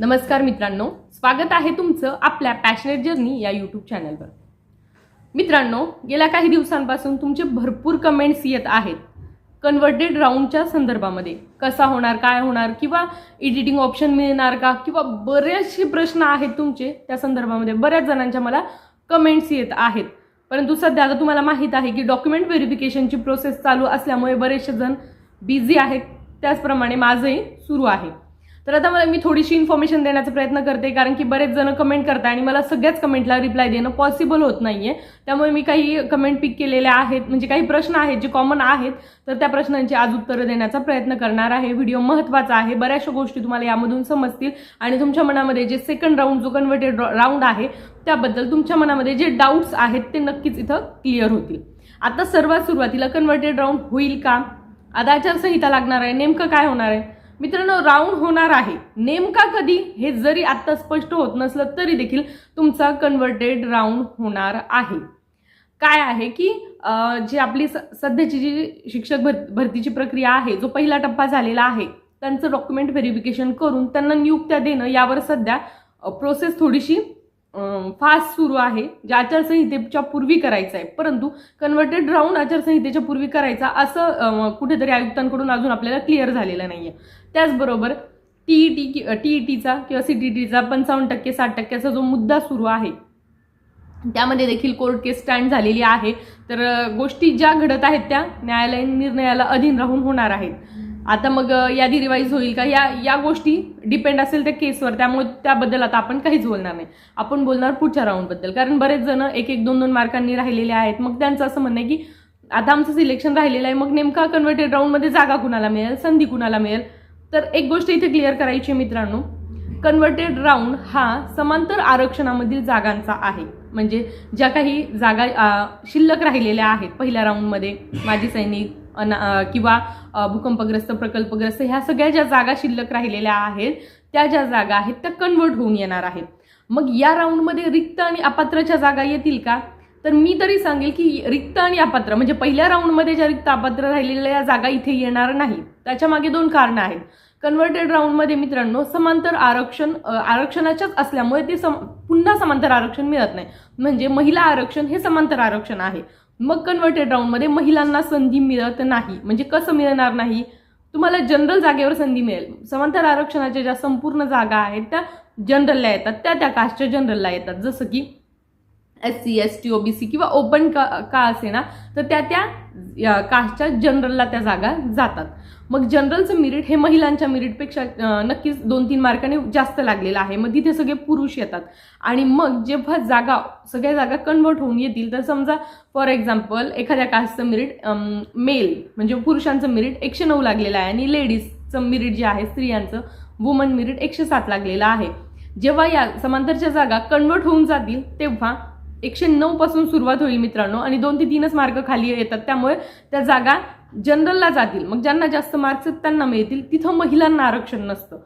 नमस्कार मित्रांनो स्वागत आहे तुमचं आपल्या पॅशनेट जर्नी या यूट्यूब चॅनलवर मित्रांनो गेल्या काही दिवसांपासून तुमचे भरपूर कमेंट्स येत आहेत. कन्वर्टेड राऊंडच्या संदर्भामध्ये कसा होणार काय होणार किंवा एडिटिंग ऑप्शन मिळणार का किंवा बरेचसे प्रश्न आहेत तुमचे त्या संदर्भामध्ये बऱ्याच जणांच्या मला कमेंट्स येत आहेत. परंतु सध्या आता तुम्हाला माहीत आहे की डॉक्युमेंट व्हेरिफिकेशनची प्रोसेस चालू असल्यामुळे बरेचसे जण बिझी आहेत. त्याचप्रमाणे माझंही सुरू आहे. तर आता मला मी थोडीशी इन्फॉर्मेशन देण्याचा प्रयत्न करते कारण की बरेच जण कमेंट करताय आणि मला सगळ्याच कमेंटला रिप्लाय देणं पॉसिबल होत नाही आहे त्यामुळे मी काही कमेंट पिक केलेल्या आहेत म्हणजे काही प्रश्न आहेत जे कॉमन आहेत तर त्या प्रश्नांची आज उत्तरं देण्याचा प्रयत्न करणार आहे. व्हिडिओ महत्त्वाचा आहे बऱ्याचशा गोष्टी तुम्हाला यामधून समजतील. आणि तुमच्या मनामध्ये जे सेकंड राऊंड जो कन्व्हर्टेड राऊंड आहे त्याबद्दल तुमच्या मनामध्ये जे डाऊट्स आहेत ते नक्कीच इथं क्लिअर होतील. आता सर्वात सुरुवातीला कन्व्हर्टेड राऊंड होईल का? आता आचारसंहिता लागणार आहे नेमकं काय होणार आहे? मित्रांनो राऊंड होणार आहे. नेमका कधी? हे जरी आत्ता स्पष्ट होत नसलं तरी देखील तुमचा कन्व्हर्टेड राऊंड होणार आहे. काय आहे की जी आपली स- सध्याची जी शिक्षक भर भरतीची प्रक्रिया आहे जो पहिला टप्पा झालेला आहे त्यांचं डॉक्युमेंट व्हेरिफिकेशन करून त्यांना नियुक्त्या देणं यावर सध्या प्रोसेस थोडीशी फास्ट सुरू आहे. जे आचारसंहितेच्या पूर्वी करायचं आहे. परंतु कन्व्हर्टेड राऊंड आचारसंहितेच्या पूर्वी करायचा असं कुठेतरी आयुक्तांकडून अजून आपल्याला क्लिअर झालेलं नाही आहे त्याचबरोबर टीई टी कि टी ई टीचा किंवा सी टी टीचा पंचावन्न टक्के साठ टक्क्याचा जो मुद्दा सुरू आहे त्यामध्ये देखील कोर्ट केस स्टँड झालेली आहे. तर गोष्टी ज्या घडत आहेत त्या न्यायालयीन निर्णयाला अधीन राहून होणार आहेत. आता मग यादी रिवाईज होईल का? या या गोष्टी डिपेंड असेल त्या केसवर त्यामुळे त्याबद्दल आता आपण काहीच बोलणार नाही. आपण बोलणार पुढच्या राऊंडबद्दल कारण बरेच जण एक एक दोन दोन मार्कांनी राहिलेले आहेत. मग त्यांचं असं म्हणणं आहे की आता आमचं सिलेक्शन राहिलेलं आहे. मग नेमका कन्व्हर्टेड राऊंडमध्ये जागा कुणाला मिळेल? संधी कुणाला मिळेल? तर एक गोष्ट इथे क्लिअर करायची आहे मित्रांनो. कन्व्हर्टेड राऊंड हा समांतर आरक्षणामधील जागांचा आहे. म्हणजे ज्या काही जागा शिल्लक राहिलेल्या आहेत पहिल्या राऊंडमध्ये माजी सैनिक अना किंवा भूकंपग्रस्त प्रकल्पग्रस्त ह्या सगळ्या ज्या जागा शिल्लक राहिलेल्या आहेत त्या ज्या जागा आहेत त्या कन्वर्ट होऊन येणार आहेत. मग या राऊंडमध्ये रिक्त आणि अपात्रच्या जागा येतील का? तर मी तरी सांगेल की रिक्त आणि अपात्र म्हणजे पहिल्या राऊंडमध्ये ज्या रिक्त अपात्र राहिलेल्या जागा इथे येणार नाही त्याच्यामागे दोन कारणं आहेत. कन्व्हर्टेड राऊंडमध्ये मित्रांनो समांतर आरक्षण आरक्षणाच्याच असल्यामुळे ते सम पुन्हा समांतर आरक्षण मिळत नाही. म्हणजे महिला आरक्षण हे समांतर आरक्षण आहे. मग कन्व्हर्टेड राऊंडमध्ये महिलांना संधी मिळत नाही. म्हणजे कसं मिळणार नाही? तुम्हाला जनरल जागेवर संधी मिळेल. समांतर आरक्षणाच्या ज्या संपूर्ण जागा आहेत त्या जनरलला येतात. त्या त्या कास्टच्या जनरलला येतात. जसं की S C S T OBC किंवा ओपन का का असे ना तर त्या त्या कास्टच्या जनरलला त्या जागा जातात. मग जनरलचं मिरिट हे महिलांच्या मिरिटपेक्षा नक्कीच दोन तीन मार्काने जास्त लागलेलं आहे. मग तिथे सगळे पुरुष येतात. आणि मग जेव्हा जागा सगळ्या जागा कन्वर्ट होऊन येतील तर समजा फॉर एक्झाम्पल एखाद्या कास्टचं मिरिट मेल म्हणजे पुरुषांचं मिरिट एकशे नऊ लागलेलं आहे आणि लेडीजचं मिरिट जे आहे स्त्रियांचं वुमन मिरिट एकशे सात लागलेलं आहे. जेव्हा या समांतरच्या जागा कन्वर्ट होऊन जातील तेव्हा एकशे नऊपासून सुरुवात होईल मित्रांनो. आणि दोन ते तीनच मार्क खाली येतात. त्यामुळे त्या जागा जनरलला जातील. मग ज्यांना जास्त मार्क्स आहेत त्यांना मिळतील. तिथं महिलांना आरक्षण नसतं.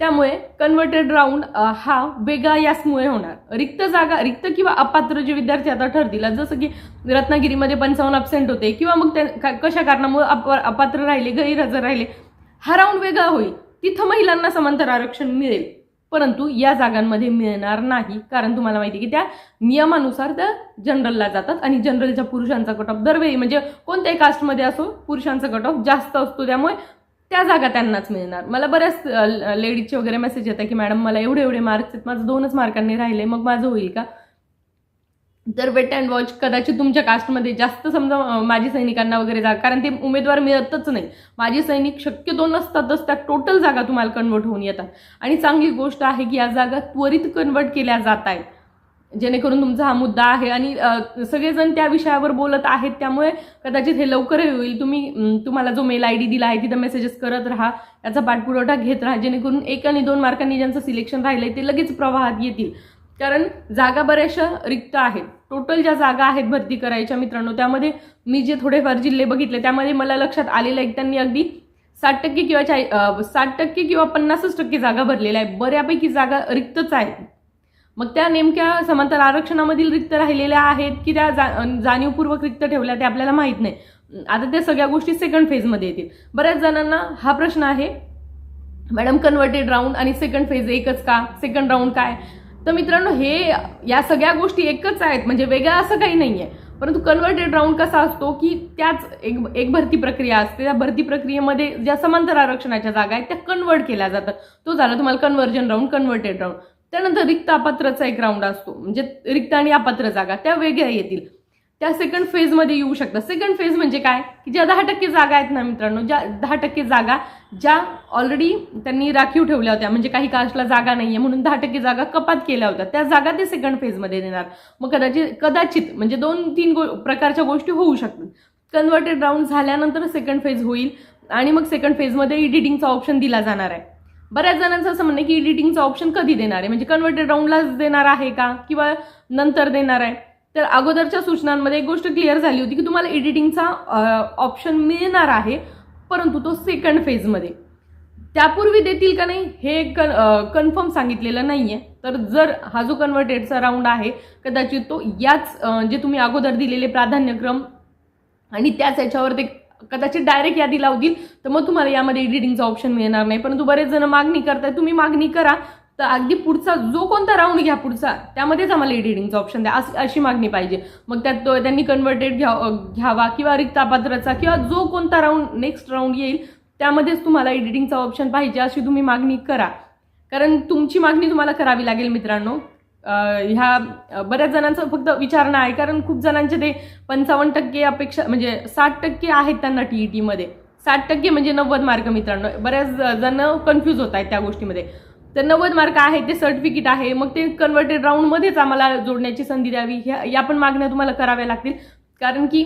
त्यामुळे कन्व्हर्टेड राऊंड हा वेगळा याचमुळे होणार. रिक्त जागा रिक्त किंवा अपात्र जे विद्यार्थी आता ठरतील जसं की रत्नागिरीमध्ये पंचावन्न अब्सेंट होते किंवा मग त्या कशा कारणामुळे अप अपात्र राहिले गैरहजर राहिले हा राऊंड वेगळा होईल. तिथं महिलांना समांतर आरक्षण मिळेल. परंतु या जागांमध्ये मिळणार नाही. कारण तुम्हाला माहिती आहे की त्या नियमानुसार त्या जनरलला जातात आणि जनरलच्या पुरुषांचा कट ऑफ दरवेळी म्हणजे कोणत्याही कास्टमध्ये असो पुरुषांचा कट ऑफ जास्त असतो. त्यामुळे त्या जागा त्यांनाच मिळणार. मला बऱ्याच लेडीजचे वगैरे मेसेज येतात की मॅडम मला एवढे एवढे मार्क्स आहेत. माझं दोनच मार्कांनी राहिले. मग माझं होईल का? तर वेट अँड वॉच कदाचित तुमच्या कास्टमध्ये जास्त समजा माजी सैनिकांना वगैरे जागा कारण ते उमेदवार मिळतच नाही. माजी सैनिक शक्यतो नसतातच त्या टोटल जागा तुम्हाला कन्वर्ट होऊन येतात. आणि चांगली गोष्ट आहे की या जागा त्वरित कन्वर्ट केल्या जात आहेत. जेणेकरून तुमचा हा मुद्दा आहे आणि सगळेजण त्या विषयावर बोलत आहेत. त्यामुळे कदाचित हे लवकरही होईल. तुम्ही तुम्हाला जो मेल आय डी दिला आहे तिथं मेसेजेस करत राहा. याचा पाठपुरवठा घेत राहा. जेणेकरून एक आणि दोन मार्कांनी ज्यांचं सिलेक्शन राहिलं आहे ते लगेच प्रवाहात येतील. कारण जागा बऱ्याचशा रिक्त आहेत. टोटल ज्या जागा आहेत भरती करायच्या मित्रांनो त्यामध्ये मी जे थोडेफार जिल्हे बघितले त्यामध्ये मला लक्षात आलेलं आहे त्यांनी अगदी साठ टक्के किंवा चाळी साठ टक्के किंवा पन्नासच टक्के जागा भरलेल्या आहे बऱ्यापैकी जागा रिक्तच आहेत. मग त्या नेमक्या समांतर आरक्षणामधील रिक्त राहिलेल्या आहेत की त्या जा जाणीवपूर्वक रिक्त ठेवल्या ते आपल्याला माहीत नाही. आता त्या सगळ्या गोष्टी सेकंड फेजमध्ये येतील. बऱ्याच जणांना हा प्रश्न आहे मॅडम कन्व्हर्टेड राऊंड आणि सेकंड फेज एकच का? सेकंड राऊंड काय? तर मित्रांनो हे या सगळ्या गोष्टी एकच आहेत म्हणजे वेगळं असं काही नाही आहे परंतु कन्व्हर्टेड राऊंड कसा असतो की त्याच एक एक भरती प्रक्रिया असते. त्या भरती प्रक्रियेमध्ये ज्या समांतर आरक्षणाच्या जागा आहेत त्या कन्वर्ट केल्या जातात. तो झाला तुम्हाला कन्व्हर्जन राऊंड कन्व्हर्टेड राऊंड त्यानंतर रिक्त अपात्रचा एक राऊंड असतो. म्हणजे रिक्त आणि अपात्र जागा त्या वेगळ्या येतील. त्या सेकंड फेजमध्ये येऊ शकतात. सेकंड फेज म्हणजे काय? की ज्या दहा टक्के जागा आहेत ना मित्रांनो ज्या दहा टक्के जागा ज्या ऑलरेडी त्यांनी राखीव ठेवल्या होत्या म्हणजे काही कास्टला जागा नाही आहे म्हणून दहा टक्के जागा कपात केल्या होत्या त्या जागा ते सेकंड फेजमध्ये देणार. मग कदाचित कदाचित म्हणजे दोन तीन गो प्रकारच्या गोष्टी होऊ शकतात. कन्व्हर्टेड राऊंड झाल्यानंतर सेकंड फेज होईल आणि मग सेकंड फेजमध्ये एडिटिंगचा ऑप्शन दिला जाणार आहे. बऱ्याच जणांचं असं म्हणणं आहे की एडिटिंगचा ऑप्शन कधी देणार आहे? म्हणजे कन्व्हर्टेड राऊंडलाच देणार आहे का? किंवा नंतर देणार आहे? तर अगोदरच्या सूचनांमध्ये एक गोष्ट क्लिअर झाली होती की तुम्हाला एडिटिंगचा ऑप्शन मिळणार आहे परंतु तो सेकंड फेजमध्ये त्यापूर्वी देतील का नाही हे कन कन्फर्म सांगितलेलं नाही आहे तर जर हा जो कन्व्हर्टेडचा राऊंड आहे कदाचित तो याच जे तुम्ही अगोदर दिलेले प्राधान्यक्रम आणि त्याच याच्यावर ते कदाचित डायरेक्ट यादी लावतील तर मग तुम्हाला यामध्ये एडिटिंगचा ऑप्शन मिळणार नाही. परंतु बरेच जण मागणी करताय तुम्ही मागणी करा तर अगदी पुढचा जो कोणता राऊंड घ्या पुढचा त्यामध्येच आम्हाला एडिटिंगचा ऑप्शन द्या. अशी अशी मागणी पाहिजे. मग त्यात तो त्यांनी कन्व्हर्टेड घ्या घ्यावा किंवा रिक्तापात्राचा किंवा जो कोणता राऊंड नेक्स्ट राऊंड येईल त्यामध्येच तुम्हाला एडिटिंगचा ऑप्शन पाहिजे अशी तुम्ही मागणी करा. कारण तुमची मागणी तुम्हाला करावी लागेल मित्रांनो. ह्या बऱ्याच जणांचं फक्त विचारणं आहे. कारण खूप जणांचे ते पंचावन्न टक्के अपेक्षा म्हणजे साठ टक्के आहेत त्यांना टी ई टीमध्ये साठ टक्के म्हणजे नव्वद मार्क मित्रांनो. बऱ्याच जण कन्फ्यूज होत आहेत त्या गोष्टीमध्ये. तर नव्वद मार्क आहे ते सर्टिफिकेट आहे मग ते कन्व्हर्टेड राऊंडमध्येच आम्हाला जोडण्याची संधी द्यावी. ह्या या पण मागण्या तुम्हाला कराव्या लागतील. कारण की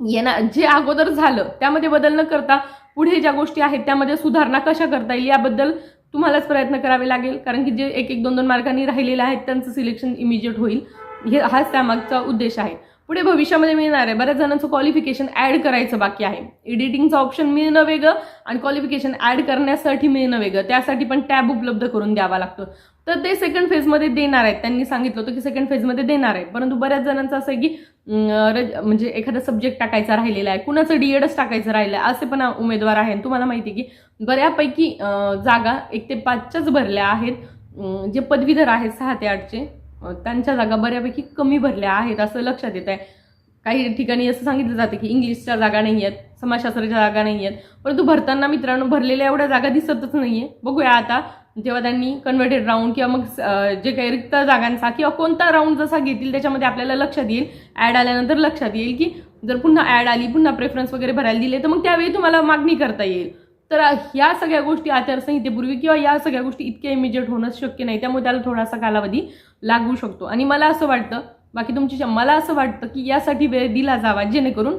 येणार जे अगोदर झालं त्यामध्ये बदल न करता पुढे ज्या गोष्टी आहेत त्यामध्ये सुधारणा कशा करता येईल याबद्दल तुम्हालाच प्रयत्न करावे लागेल. कारण की जे एक एक दोन दोन मार्कांनी राहिलेले आहेत त्यांचं सिलेक्शन इमिजिएट होईल. हे हाच त्यामागचा उद्देश आहे. पुढे भविष्यामध्ये मिळणार आहे. बऱ्याच जणांचं क्वालिफिकेशन ॲड करायचं बाकी आहे. एडिटिंगचं ऑप्शन मिळणं वेगळं आणि क्वालिफिकेशन ॲड करण्यासाठी मिळणं वेगळं. त्यासाठी पण टॅब उपलब्ध करून द्यावा लागतो. तर ते सेकंड फेजमध्ये देणार आहेत. त्यांनी सांगितलं होतं की सेकंड फेजमध्ये देणार आहे. परंतु बऱ्याच जणांचं असं आहे की म्हणजे एखादा सब्जेक्ट टाकायचा राहिलेला आहे. कुणाचं डीएडच टाकायचं राहिलं आहे असे पण उमेदवार आहेत. तुम्हाला माहिती आहे की बऱ्यापैकी जागा एक ते पाचच्याच भरल्या आहेत. जे पदवीधर आहेत सहा ते आठचे. त्यांच्या जागा बऱ्यापैकी कमी भरल्या आहेत असं लक्षात येत आहे काही ठिकाणी असं सांगितलं जातं की इंग्लिशच्या जागा नाही आहेत समाजशास्त्राच्या जागा नाही आहेत. परंतु भरताना मित्रांनो भरलेल्या एवढ्या जागा दिसतच नाही आहे बघूया आता जेव्हा त्यांनी कन्व्हर्टेड राऊंड किंवा मग जे काही रिक्त जागांचा किंवा कोणता राऊंड जसा घेतील त्याच्यामध्ये आपल्याला लक्षात येईल. ॲड आल्यानंतर लक्षात येईल की जर पुन्हा ॲड आली पुन्हा प्रेफरन्स वगैरे भरायला दिले तर मग त्यावेळी तुम्हाला मागणी करता येईल. तर ह्या सगळ्या गोष्टी आचारसंहितेपूर्वी किंवा या सगळ्या गोष्टी इतक्या इमिजिएट होणंच शक्य नाही. त्यामुळे त्याला थोडासा कालावधी लागू शकतो. आणि मला असं वाटतं बाकी तुमची मला असं वाटतं की यासाठी वेळ दिला जावा जेणेकरून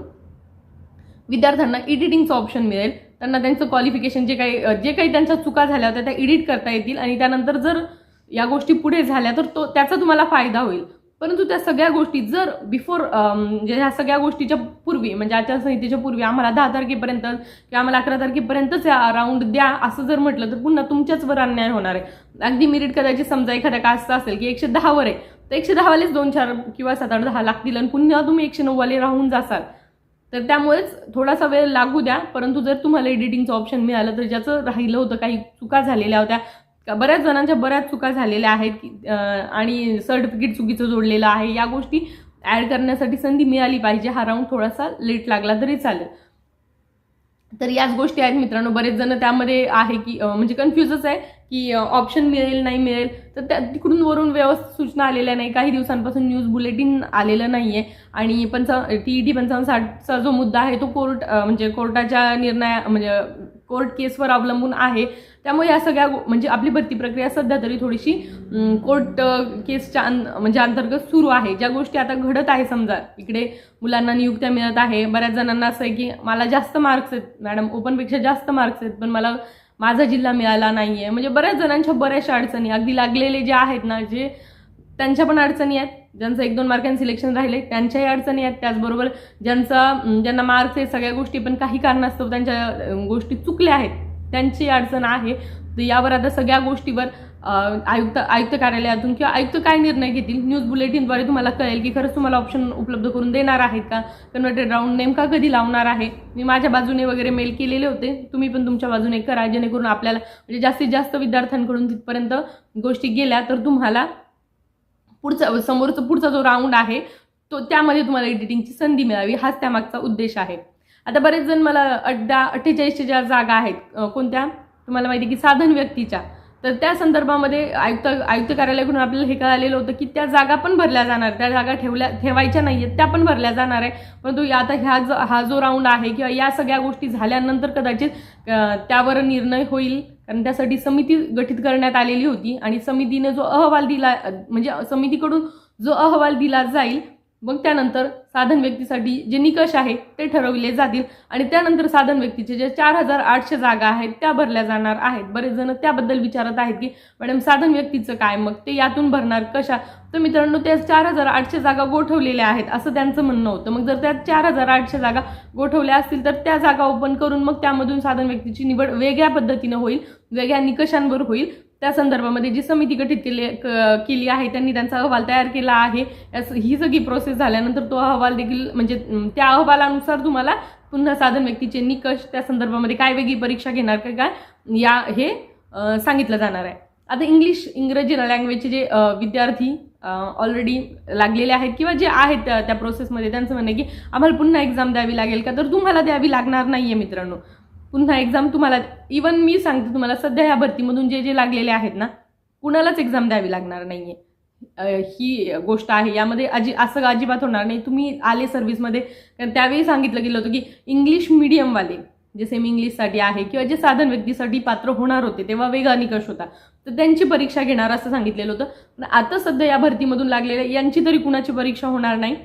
विद्यार्थ्यांना एडिटिंगचं ऑप्शन मिळेल. त्यांना त्यांचं क्वालिफिकेशन जे काही जे काही त्यांच्या चुका झाल्या होत्या त्या एडिट करता येतील. आणि त्यानंतर जर या गोष्टी पुढे झाल्या तर तो त्याचा तुम्हाला फायदा होईल. परंतु त्या सगळ्या गोष्टी जर बिफोर म्हणजे ह्या सगळ्या गोष्टीच्या पूर्वी म्हणजे आचारसंहितेच्या पूर्वी आम्हाला दहा तारखेपर्यंत किंवा आम्हाला अकरा तारखेपर्यंतच राऊंड द्या असं जर म्हटलं तर पुन्हा तुमच्याचवर अन्याय होणार आहे. अगदी मिरिट कदाचित समजा एखाद्या कास्टचा असेल की एकशे दहावर आहे तर एकशे दहावालेच दोन चार किंवा सात आठ दहा लागतील आणि पुन्हा तुम्ही एकशे नऊवाले राहून जासाल. तर त्यामुळेच थोडासा वेळ लागू द्या परंतु जर तुम्हाला एडिटिंगचं ऑप्शन मिळालं तर ज्याचं राहिलं होतं काही चुका झालेल्या होत्या बऱ्याच जणांच्या बऱ्याच चुका झालेल्या आहेत आणि सर्टिफिकेट चुकीचं जोडलेलं आहे. या गोष्टी ॲड करण्यासाठी संधी मिळाली पाहिजे. हा राऊंड थोडासा लेट लागला तरी चालेल. तर याच गोष्टी आहेत मित्रांनो. बरेच जण त्यामध्ये आहे की म्हणजे कन्फ्युजच आहे की ऑप्शन मिळेल नाही मिळेल. तर त्या तिकडून वरून व्यवस्थित सूचना आलेल्या नाही. काही दिवसांपासून न्यूज बुलेटिन आलेलं नाही आहे आणि पंचा टी ई टी पंचावन्न साठचा जो मुद्दा आहे तो कोर्ट म्हणजे कोर्टाच्या निर्णया म्हणजे कोर्ट केसवर अवलंबून आहे. त्यामुळे या सगळ्या गो- म्हणजे आपली भरती प्रक्रिया सध्या तरी थोडीशी कोर्ट केसच्या अं, म्हणजे अंतर्गत सुरू आहे. ज्या गोष्टी आता घडत आहे समजा इकडे मुलांना नियुक्त्या मिळत आहे. बऱ्याच जणांना असं आहे की मला जास्त मार्क्स आहेत. मॅडम ओपनपेक्षा जास्त मार्क्स आहेत पण मला माझा जिल्हा मिळाला नाही आहे म्हणजे बऱ्याच जणांच्या बऱ्याचशा अडचणी अगदी लागलेले जे आहेत ना जे त्यांच्या पण अडचणी आहेत ज्यांचं एक दोन मार्कांनी सिलेक्शन राहिले त्यांच्याही अडचणी आहेत. त्याचबरोबर ज्यांचा ज्यांना मार्क्स आहे सगळ्या गोष्टी पण काही कारणास्तव त्यांच्या गोष्टी चुकल्या आहेत त्यांची अडचण आहे. तर यावर आता सगळ्या गोष्टीवर आयुक्त आयुक्त कार्यालयातून किंवा आयुक्त काय निर्णय घेतील न्यूज बुलेटिनद्वारे तुम्हाला कळेल की खरंच तुम्हाला ऑप्शन उपलब्ध करून देणार आहेत का? कन्वर्टेड राऊंड नेमका कधी लावणार आहे? मी माझ्या बाजूने वगैरे मेल केलेले होते. तुम्ही पण तुमच्या बाजूने करा जेणेकरून आपल्याला म्हणजे जास्तीत जास्त विद्यार्थ्यांकडून तिथपर्यंत गोष्टी गेल्या तर तुम्हाला पुढचा समोरचा पुढचा जो राऊंड आहे तो त्यामध्ये तुम्हाला एडिटिंगची संधी मिळावी हाच त्यामागचा उद्देश आहे. आता बरेच जण मला अड्डा अठ्ठेचाळीसच्या ज्या जागा आहेत कोणत्या? तुम्हाला माहिती आहे की साधन व्यक्तीच्या. तर त्या संदर्भामध्ये आयुक्त आयुक्त कार्यालयाकडून आपल्याला हे कळालेलं होतं की त्या जागा पण भरल्या जाणार त्या जागा ठेवल्या ठेवायच्या नाही आहेत त्या पण भरल्या जाणार आहे. परंतु आता ह्या ज हा जो राऊंड आहे किंवा या सगळ्या गोष्टी झाल्यानंतर कदाचित त्यावर निर्णय होईल. कारण त्यासाठी समिती गठीत करण्यात आलेली होती आणि समितीने जो अहवाल दिला म्हणजे समितीकडून जो अहवाल दिला जाईल मग त्यानंतर साधन व्यक्तीसाठी जे निकष आहे ते ठरवले जातील. आणि त्यानंतर साधन व्यक्तीचे जे चार हजार आठशे जागा आहेत त्या भरल्या जाणार आहेत. बरेच जण त्याबद्दल विचारत आहेत की मॅडम साधन व्यक्तीचं काय? मग ते यातून भरणार कशा? तर मित्रांनो त्या चार हजार आठशे जागा गोठवलेल्या आहेत असं त्यांचं म्हणणं होतं. मग जर त्या चार हजार आठशे जागा गोठवल्या असतील तर त्या जागा ओपन करून मग त्यामधून साधन व्यक्तीची निवड वेगळ्या पद्धतीनं होईल वेगळ्या निकषांवर होईल. त्या संदर्भामध्ये जी समिती गठीत केली क- केली आहे त्यांनी त्यांचा अहवाल तयार केला आहे. ही सगळी प्रोसेस झाल्यानंतर तो अहवाल देखील म्हणजे त्या अहवालानुसार तुम्हाला पुन्हा साधन व्यक्तीचे निकष त्या संदर्भामध्ये काय वेगळी परीक्षा घेणार का काय या हे सांगितलं जाणार आहे. आता इंग्लिश इंग्रजी लँग्वेजचे जे विद्यार्थी ऑलरेडी लागलेले आहेत किंवा जे आहेत त्या त्या प्रोसेसमध्ये त्यांचं म्हणणं आहे की आम्हाला पुन्हा एक्झाम द्यावी लागेल का? तर तुम्हाला द्यावी लागणार नाही आहे मित्रांनो. पुन्हा एक्झाम तुम्हाला इवन मी सांगते तुम्हाला सध्या ह्या भरतीमधून जे जे लागलेले आहेत ना कुणालाच एक्झाम द्यावी लागणार नाही आहे ही गोष्ट आहे. यामध्ये अजि असं अजिबात होणार नाही. तुम्ही आले सर्व्हिसमध्ये कारण त्यावेळी सांगितलं गेलं होतं की इंग्लिश मिडियमवाले जे सेमी इंग्लिशसाठी आहे किंवा जे साधन व्यक्तीसाठी पात्र होणार होते तेव्हा वेगळा निकष होता. तर त्यांची परीक्षा घेणार असं सांगितलेलं होतं. पण आता सध्या या भरतीमधून लागलेल्या यांची तरी कुणाची परीक्षा होणार नाही?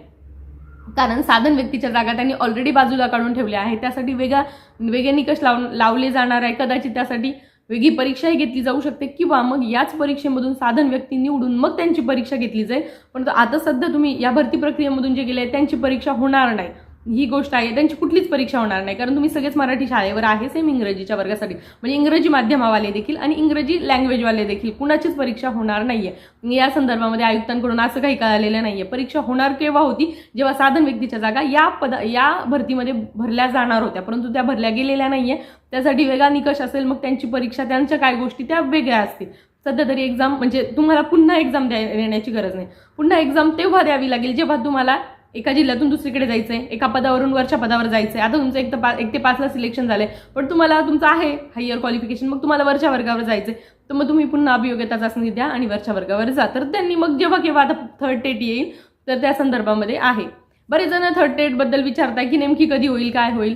कारण साधन व्यक्तीच्या जागा त्यांनी ऑलरेडी बाजूला काढून ठेवल्या आहेत. त्यासाठी वेगळा वेगळे निकष लाव लावले जाणार आहे. कदाचित त्यासाठी वेगळी परीक्षाही घेतली जाऊ शकते किंवा मग याच परीक्षेमधून साधन व्यक्ती निवडून मग त्यांची परीक्षा घेतली जाईल. पण आता सध्या तुम्ही या भरती प्रक्रियेमधून जे गेले त्यांची परीक्षा होणार नाही. ही गोष्ट आहे. त्यांची कुठलीच परीक्षा होणार नाही. कारण तुम्ही सगळेच मराठी शाळेवर आहे सेम इंग्रजीच्या वर्गासाठी. म्हणजे इंग्रजी माध्यमावाले देखील आणि इंग्रजी लँग्वेजवाले देखील कुणाचीच परीक्षा होणार नाही आहे या संदर्भामध्ये आयुक्तांकडून असं काही कळालेलं आहे परीक्षा होणार केव्हा होती? जेव्हा साधन व्यक्तीच्या जागा या पद या भरतीमध्ये भरल्या जाणार होत्या. परंतु त्या भरल्या गेलेल्या नाहीये. त्यासाठी वेगळा निकष असेल मग त्यांची परीक्षा त्यांच्या काय गोष्टी त्या वेगळ्या असतील. सध्या तरी एक्झाम म्हणजे तुम्हाला पुन्हा एक्झाम द्या देण्याची गरज नाही. पुन्हा एक्झाम तेव्हा द्यावी लागेल जेव्हा तुम्हाला एका जिल्ह्यातून दुसरीकडे जायचं आहे एका पदावरून वरच्या पदावर जायचं आहे आता तुमचं एक तर पा एक ते पाचला सिलेक्शन झालं आहे पण तुम्हाला तुमचं आहे हायर क्वालिफिकेशन मग तुम्हाला वरच्या वर्गावर जायचं आहे तर मग तुम्ही पुन्हा अभियोग्यता चाचणी द्या आणि वरच्या वर्गावर जा. तर त्यांनी मग जेव्हा केव्हा आता थर्ड टेट येईल तर त्या संदर्भामध्ये आहे. बरेच जण थर्ड टेटबद्दल विचारताय की नेमकी कधी होईल काय होईल?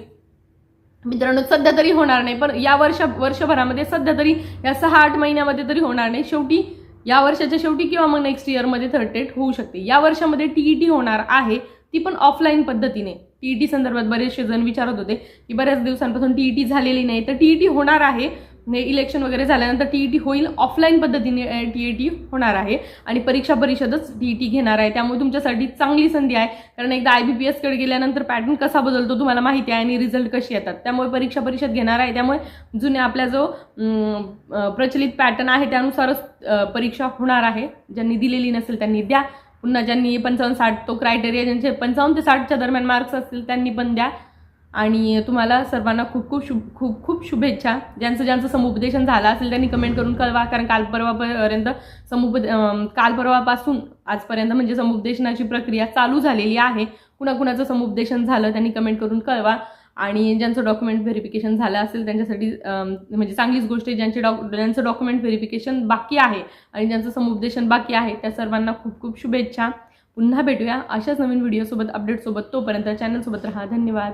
मित्रांनो सध्या तरी होणार नाही. पण या वर्ष वर्षभरामध्ये सध्या तरी या सहा आठ महिन्यामध्ये तरी होणार नाही. शेवटी या वर्षाच्या शेवटी किंवा मग नेक्स्ट इयरमध्ये थर्ड टेट होऊ शकते. या वर्षामध्ये टीईटी होणार आहे ती पण ऑफलाईन पद्धतीने. टीईटी संदर्भात बरेचसे जण विचारत होते की बऱ्याच दिवसांपासून टीईटी झालेली नाही. तर टीईटी होणार आहे इलेक्शन वगैरे झाल्यानंतर टी ई टी होईल ऑफलाईन पद्धतीने टी ई टी होणार आहे. आणि परीक्षा परिषदच टी ई टी घेणार आहे. त्यामुळे तुमच्यासाठी चांगली संधी आहे. कारण एकदा आय बी पी एसकडे गेल्यानंतर पॅटर्न कसा बदलतो तुम्हाला माहिती आहे आणि रिझल्ट कशी येतात. त्यामुळे परीक्षा परिषद घेणार आहे. त्यामुळे जुन्या आपल्या जो प्रचलित पॅटर्न आहे त्यानुसारच परीक्षा होणार आहे. ज्यांनी दिलेली नसेल त्यांनी द्या. पुन्हा ज्यांनी पंचावन्न साठ तो क्रायटेरिया ज्यांचे पंचावन्न ते साठच्या दरम्यान मार्क्स असतील त्यांनी पण द्या. आणि तुम्हाला सर्वांना खूप खूप शुभ खूप खूप शुभेच्छा. ज्यांचं ज्यांचं समुपदेशन झालं असेल त्यांनी कमेंट करून कळवा कारण काल परवापर्यंत समुप काल परवापासून आजपर्यंत म्हणजे समुपदेशनाची प्रक्रिया चालू झालेली आहे. कुणाकुणाचं समुपदेशन झालं त्यांनी कमेंट करून कळवा. आणि ज्यांचं डॉक्युमेंट व्हेरिफिकेशन झालं असेल त्यांच्यासाठी म्हणजे चांगलीच गोष्ट आहे. ज्यांचे डॉक ज्यांचं डॉक्युमेंट व्हेरिफिकेशन बाकी आहे आणि ज्यांचं समुपदेशन बाकी आहे त्या सर्वांना खूप खूप शुभेच्छा. पुन्हा भेटूया अशाच नवीन व्हिडिओसोबत अपडेटसोबत तोपर्यंत चॅनलसोबत राहा. धन्यवाद.